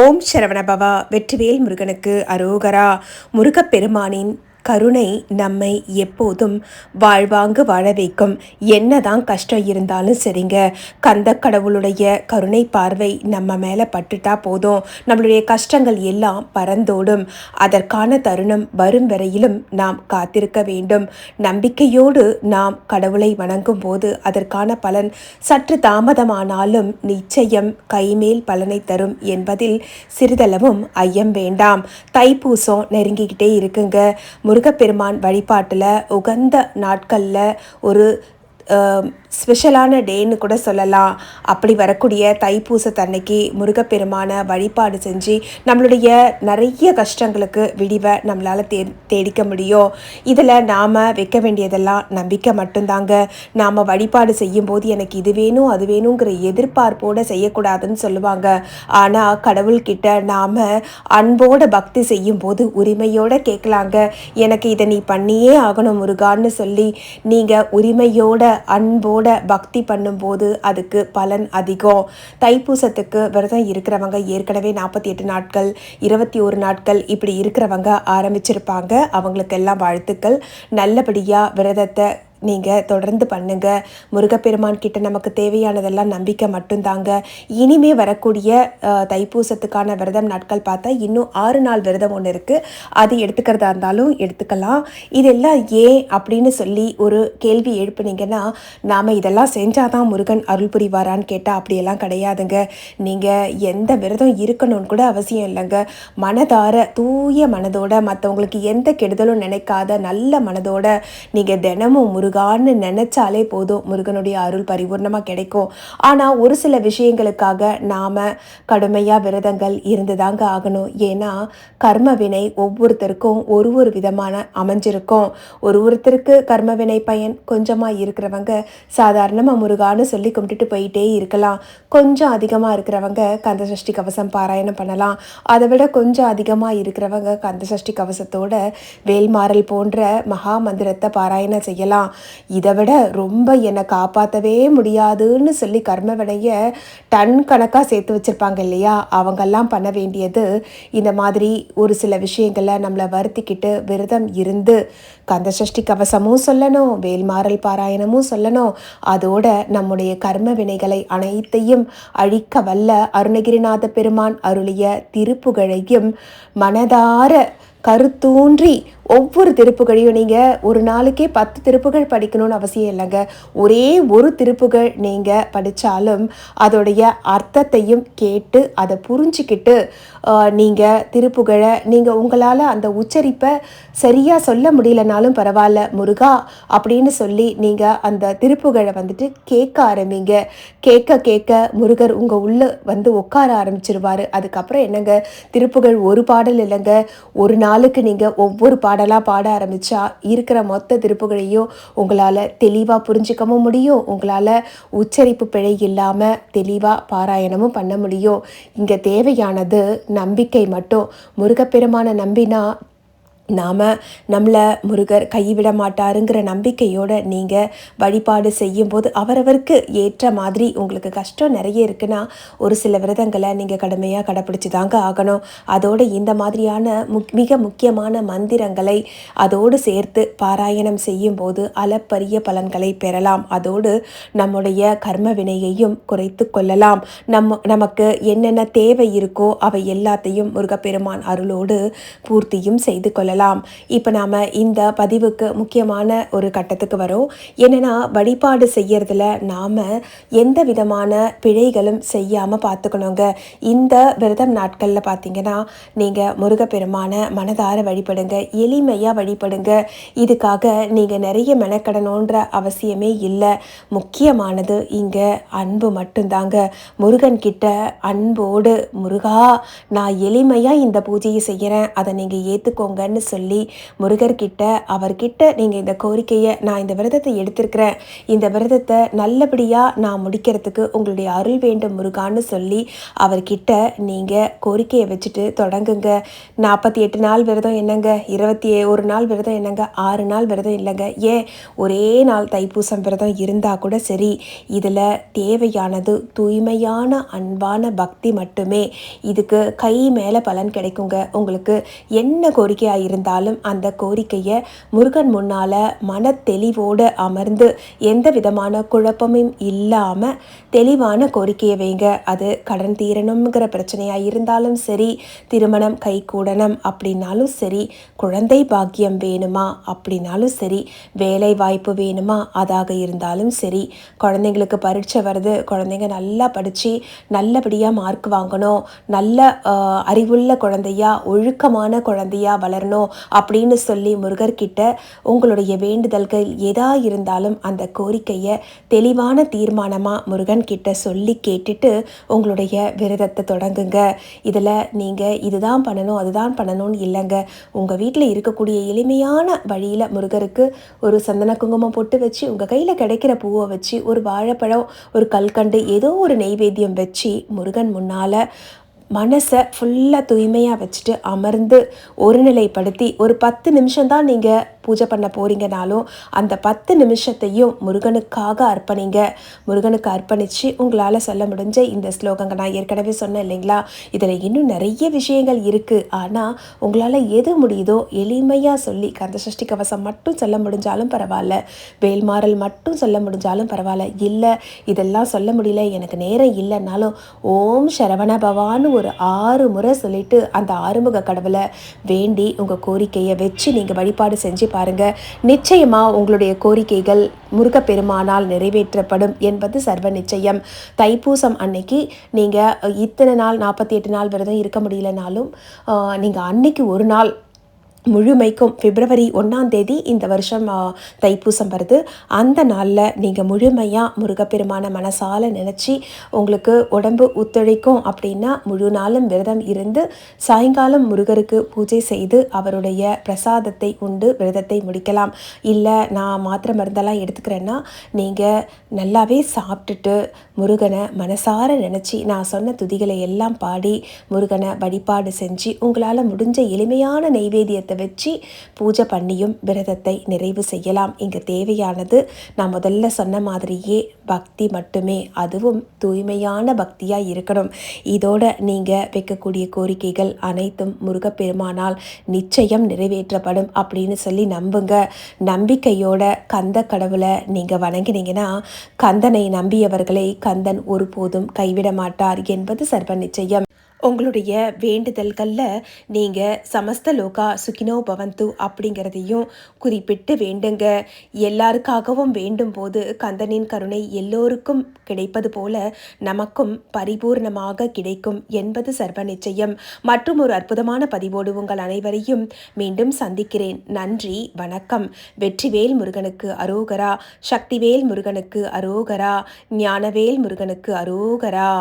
ஓம் சரவணபவா வெற்றிவேல் முருகனுக்கு அரோகரா. முருகப்பெருமானின் கருணை நம்மை எப்போதும் வாழ்வாங்கு வாழ வைக்கும். என்னதான் கஷ்டம் இருந்தாலும் சரிங்க. கந்த கடவுளுடைய கருணை பார்வை நம்ம மேலே பட்டுட்டா போதும். நம்மளுடைய கஷ்டங்கள் எல்லாம் பறந்தோடும். அதற்கான தருணம் வரும் வரையிலும் நாம் காத்திருக்க வேண்டும். நம்பிக்கையோடு நாம் கடவுளை வணங்கும் போது அதற்கான பலன் சற்று தாமதமானாலும் நிச்சயம் கைமேல் பலனை தரும் என்பதில் சிறிதளவும் ஐயம் வேண்டாம். தைப்பூசம் நெருங்கிக்கிட்டே இருக்குங்க. முருகப்பெருமான் வழிபாட்டில் உகந்த நாட்களில் ஒரு ஸ்பெஷலான டேன்னு கூட சொல்லலாம். அப்படி வரக்கூடிய தைப்பூசத்தன்னைக்கு முருகப்பெருமான வழிபாடு செஞ்சு நம்மளுடைய நிறைய கஷ்டங்களுக்கு விடிவை நம்மளால் தே தேடிக்க முடியும். இதில் நாம் வைக்க வேண்டியதெல்லாம் நம்பிக்கை மட்டும்தாங்க. நாம் வழிபாடு செய்யும்போது எனக்கு இது வேணும் அது வேணுங்கிற எதிர்பார்ப்போடு செய்யக்கூடாதுன்னு சொல்லுவாங்க. ஆனால் கடவுள்கிட்ட நாம் அன்போட பக்தி செய்யும்போது உரிமையோடு கேட்கலாங்க. எனக்கு இதை நீ பண்ணியே ஆகணும் முருகான்னு சொல்லி நீங்கள் உரிமையோட அன்போ கூட பக்தி பண்ணும்போது அதுக்கு பலன் அதிகம். தைப்பூசத்துக்கு விரதம் இருக்கிறவங்க ஏற்கனவே நாற்பத்தி எட்டு நாட்கள் இருபத்தி ஒரு நாட்கள் இப்படி இருக்கிறவங்க ஆரம்பிச்சிருப்பாங்க. அவங்களுக்கெல்லாம் வாழ்த்துக்கள். நல்லபடியாக விரதத்தை நீங்கள் தொடர்ந்து பண்ணுங்கள் முருகப்பெருமான் கிட்ட நமக்கு தேவையானதெல்லாம் நம்பிக்கை மட்டும்தாங்க இனிமே வரக்கூடிய தைப்பூசத்துக்கான விரதம் நாட்கள் பார்த்தா இன்னும் ஆறு நாள் விரதம் ஒன்று இருக்குது அது எடுத்துக்கிறதா இருந்தாலும் எடுத்துக்கலாம். இதெல்லாம் ஏன் அப்படின்னு சொல்லி ஒரு கேள்வி எழுப்புனீங்கன்னா நாம் இதெல்லாம் செஞ்சால் தான் முருகன் அருள் புரிவாரான்னு கேட்டால் அப்படியெல்லாம் கிடையாதுங்க. நீங்கள் எந்த விரதம் இருக்கணும்னு கூட அவசியம் இல்லைங்க. மனதார தூய மனதோட மற்றவங்களுக்கு எந்த கெடுதலும் நினைக்காத நல்ல மனதோட நீங்கள் தினமும் முருகன் முருகான்னு நினச்சாலே போதும் முருகனுடைய அருள் பரிபூர்ணமாக கிடைக்கும். ஆனால் ஒரு சில விஷயங்களுக்காக நாம் கடுமையாக விரதங்கள் இருந்துதாங்க ஆகணும். ஏன்னா கர்ம வினை ஒவ்வொருத்தருக்கும் ஒரு ஒரு விதமான அமைஞ்சிருக்கும். ஒரு ஒருத்தருக்கு கர்ம வினை பயன் கொஞ்சமாக இருக்கிறவங்க சாதாரணமாக முருகான்னு சொல்லி கும்பிட்டுட்டு போயிட்டே இருக்கலாம். கொஞ்சம் அதிகமாக இருக்கிறவங்க கந்த சஷ்டி கவசம் பாராயணம் பண்ணலாம். அதை விட கொஞ்சம் அதிகமாக இருக்கிறவங்க கந்த சஷ்டி கவசத்தோட வேல்மாறல் போன்ற மகா மந்திரத்தை பாராயணம் செய்யலாம். இதை விட ரொம்ப என்னை காப்பாற்றவே முடியாதுன்னு சொல்லி கர்ம வினைய டன் கணக்காக சேர்த்து வச்சுருப்பாங்க இல்லையா? அவங்கெல்லாம் பண்ண வேண்டியது இந்த மாதிரி ஒரு சில விஷயங்களை நம்மளை வருத்திக்கிட்டு விரதம் இருந்து கந்தசஷ்டி கவசமும் சொல்லணும் வேல்மாறல் பாராயணமும் சொல்லணும். அதோட நம்முடைய கர்ம வினைகளை அனைத்தையும் அழிக்க வல்ல அருணகிரிநாத பெருமான் அருளிய திருப்புகழையும் மனதார கருத்தூன்றி ஒவ்வொரு திருப்புகளையும் நீங்கள் ஒரு நாளைக்கே பத்து திருப்புகள் படிக்கணும்னு அவசியம் இல்லைங்க. ஒரே ஒரு திருப்புகள் நீங்கள் படித்தாலும் அதோடைய அர்த்தத்தையும் கேட்டு அதை புரிஞ்சிக்கிட்டு நீங்கள் திருப்புகழை நீங்கள் உங்களால் அந்த உச்சரிப்பை சரியாக சொல்ல முடியலனாலும் பரவாயில்ல முருகா அப்படின்னு சொல்லி நீங்கள் அந்த திருப்புகழை வந்துட்டு கேட்க ஆரம்பிங்க. கேட்க கேட்க முருகர் உங்கள் உள்ளே வந்து உட்கார ஆரம்பிச்சிருவார். அதுக்கப்புறம் என்னங்க? திருப்புகழ் ஒரு பாடல் இல்லைங்க. ஒரு நாளுக்கு நீங்கள் ஒவ்வொரு பாடல் பாடலாக பாட ஆரம்பித்தா இருக்கிற மொத்த திருப்புகளையும் உங்களால் தெளிவாக புரிஞ்சிக்கவும் முடியும். உங்களால் உச்சரிப்பு பிழை இல்லாமல் தெளிவாக பாராயணமும் பண்ண முடியும். இங்கே தேவையானது நம்பிக்கை மட்டும். முருகப்பெருமான நம்பினா நாம் நம்மளை முருகர் கைவிட மாட்டாருங்கிற நம்பிக்கையோடு நீங்கள் வழிபாடு செய்யும்போது அவரவருக்கு ஏற்ற மாதிரி உங்களுக்கு கஷ்டம் நிறைய இருக்குன்னா ஒரு சில விரதங்களை நீங்கள் கடுமையாக கடைப்பிடிச்சி தாங்க ஆகணும். அதோடு இந்த மாதிரியான முக் மிக முக்கியமான மந்திரங்களை அதோடு சேர்த்து பாராயணம் செய்யும்போது அளப்பரிய பலன்களை பெறலாம். அதோடு நம்முடைய கர்ம வினையையும் குறைத்து கொள்ளலாம். நம் நமக்கு என்னென்ன தேவை இருக்கோ அவை எல்லாத்தையும் முருகப்பெருமான் அருளோடு பூர்த்தியும் செய்து கொள்ளலாம். சொல்லலாம் இப்போ நாம் இந்த பதிவுக்கு முக்கியமான ஒரு கட்டத்துக்கு வரோம். என்னென்னா வழிபாடு செய்யறதுல நாம் எந்த விதமான பிழைகளும் செய்யாமல் பார்த்துக்கணுங்க. இந்த விரதம் நாட்களில் பார்த்தீங்கன்னா நீங்கள் முருகப்பெருமான மனதார வழிபடுங்க எளிமையாக வழிபடுங்க. இதுக்காக நீங்கள் நிறைய மெனக்கடணுன்ற அவசியமே இல்லை. முக்கியமானது இங்கே அன்பு மட்டும்தாங்க. முருகன் கிட்ட அன்போடு முருகா நான் எளிமையாக இந்த பூஜையை செய்கிறேன் அதை நீங்கள் ஏற்றுக்கோங்கன்னு சொல்லி முருகர்கிட்ட அவர்கிட்ட நீங்கள் இந்த கோரிக்கையை நான் இந்த விரதத்தை எடுத்திருக்கிறேன். இந்த விரதத்தை நல்லபடியாக நான் முடிக்கிறதுக்கு உங்களுடைய அருள் வேண்டும் முருகான்னு சொல்லி அவர்கிட்ட நீங்கள் கோரிக்கையை வச்சுட்டு தொடங்குங்க. நாற்பத்தி எட்டு நாள் விரதம் என்னங்க? இருபத்தி ஒரு நாள் விரதம் என்னங்க? ஆறு நாள் விரதம் இல்லைங்க. ஏன்? ஒரே நாள் தைப்பூசம் விரதம் இருந்தால் கூட சரி. இதில் தேவையானது தூய்மையான அன்பான பக்தி மட்டுமே. இதுக்கு கை மேலே பலன் கிடைக்குங்க. உங்களுக்கு என்ன கோரிக்கையாக இருந்தாலும் அந்த கோரிக்கையை முருகன் முன்னால் மன தெளிவோடு அமர்ந்து எந்த விதமான குழப்பமும் இல்லாமல் தெளிவான கோரிக்கையை வைங்க. அது கடன் தீரணுங்கிற பிரச்சனையாக இருந்தாலும் சரி திருமணம் கைகூடணும் அப்படின்னாலும் சரி குழந்தை பாக்கியம் வேணுமா அப்படின்னாலும் சரி வேலை வாய்ப்பு வேணுமா அதாக இருந்தாலும் சரி குழந்தைங்களுக்கு பரீட்சை வருது குழந்தைங்க நல்லா படித்து நல்லபடியாக மார்க் வாங்கணும் நல்ல அறிவுள்ள குழந்தையா ஒழுக்கமான குழந்தையா வளரணும் அப்படின்னு சொல்லி முருகர்கிட்ட உங்களுடைய வேண்டுதல்கள் எதா இருந்தாலும் அந்த கோரிக்கையை தெளிவான தீர்மானமாக முருகன் கிட்ட சொல்லி கேட்டுட்டு உங்களுடைய விரதத்தை தொடங்குங்க. இதில் நீங்கள் இதுதான் பண்ணணும் அதுதான் பண்ணணும்னு இல்லைங்க. உங்கள் வீட்டில் இருக்கக்கூடிய எளிமையான வழியில் முருகருக்கு ஒரு சந்தன குங்குமம் பொட்டு வச்சு உங்கள் கையில் கிடைக்கிற பூவை வச்சு ஒரு வாழைப்பழம் ஒரு கல்கண்டு ஏதோ ஒரு நெய்வேத்தியம் வச்சு முருகன் முன்னால் மனசை ஃபுல்லாக தூய்மையாக வச்சுட்டு அமர்ந்து ஒருநிலைப்படுத்தி ஒரு பத்து நிமிஷம் தான் நீங்கள் பூஜை பண்ண போகிறீங்கனாலும் அந்த பத்து நிமிஷத்தையும் முருகனுக்காக அர்ப்பணிங்க. முருகனுக்கு அர்ப்பணித்து உங்களால் சொல்ல முடிஞ்ச இந்த ஸ்லோகங்க நான் ஏற்கனவே சொன்னேன் இல்லைங்களா? இதில் இன்னும் நிறைய விஷயங்கள் இருக்குது ஆனால் உங்களால் எது முடியுதோ எளிமையாக சொல்லி கந்த சஷ்டி கவசம் மட்டும் சொல்ல முடிஞ்சாலும் பரவாயில்ல. வேல்மாறல் மட்டும் சொல்ல முடிஞ்சாலும் பரவாயில்ல. இல்லை இதெல்லாம் சொல்ல முடியல எனக்கு நேரம் இல்லைன்னாலும் ஓம் சரவண பவான்னு ஒரு ஆறு முறை சொல்லிட்டு அந்த ஆறுமுக கடவுளை வேண்டி உங்கள் கோரிக்கையை வச்சு நீங்கள் வழிபாடு செஞ்சு பாருங்கள் நிச்சயமாக உங்களுடைய கோரிக்கைகள் முருகப்பெருமானால் நிறைவேற்றப்படும் என்பது சர்வ நிச்சயம். தைப்பூசம் அன்னைக்கு நீங்கள் இத்தனை நாள் நாற்பத்தி எட்டு நாள் விரதம் இருக்க முடியலனாலும் நீங்கள் அன்னைக்கு ஒரு நாள் முழுமைக்கும் பிப்ரவரி ஒன்றாம் தேதி இந்த வருஷம் தைப்பூசம் வருது. அந்த நாளில் நீங்கள் முழுமையாக முருகப்பெருமான மனசால் நினச்சி உங்களுக்கு உடம்பு ஒத்துழைக்கும் அப்படின்னா முழு நாளும் விரதம் இருந்து சாயங்காலம் முருகருக்கு பூஜை செய்து அவருடைய பிரசாதத்தை உண்டு விரதத்தை முடிக்கலாம். இல்லை நான் மாத்திரை மருந்தெல்லாம் எடுத்துக்கிறேன்னா நீங்கள் நல்லாவே சாப்பிட்டுட்டு முருகனை மனசார நினச்சி நான் சொன்ன துதிகளை எல்லாம் பாடி முருகனை வழிபாடு செஞ்சு உங்களால் முடிஞ்ச எளிமையான நெய்வேத்தியத்தை வச்சு பூஜை பண்ணியும் விரதத்தை நிறைவு செய்யலாம். இங்கே தேவையானது நான் முதல்ல சொன்ன மாதிரியே பக்தி மட்டுமே. அதுவும் தூய்மையான பக்தியாக இருக்கணும். இதோட நீங்கள் வைக்கக்கூடிய கோரிக்கைகள் அனைத்தும் முருகப்பெருமானால் நிச்சயம் நிறைவேற்றப்படும் அப்படின்னு சொல்லி நம்புங்க. நம்பிக்கையோட கந்த கடவுளை நீங்கள் வணங்கினீங்கன்னா கந்தனை நம்பியவர்களை கந்தன் ஒருபோதும் கைவிட மாட்டார் என்பது சர்வ நிச்சயம். உங்களுடைய வேண்டுதல்களில் நீங்கள் சமஸ்த லோகா சுகினோ பவந்து அப்படிங்கிறதையும் குறிப்பிட்டு வேண்டுங்க. எல்லாருக்காகவும் வேண்டும் போது கந்தனின் கருணை எல்லோருக்கும் கிடைப்பது போல நமக்கும் பரிபூர்ணமாக கிடைக்கும் என்பது சர்வ நிச்சயம். மற்றும் ஒரு அற்புதமான பதிவோடு உங்கள் அனைவரையும் மீண்டும் சந்திக்கிறேன். நன்றி வணக்கம். வெற்றிவேல் முருகனுக்கு அரோகரா சக்திவேல் முருகனுக்கு அரோகரா ஞானவேல் முருகனுக்கு அரோகரா.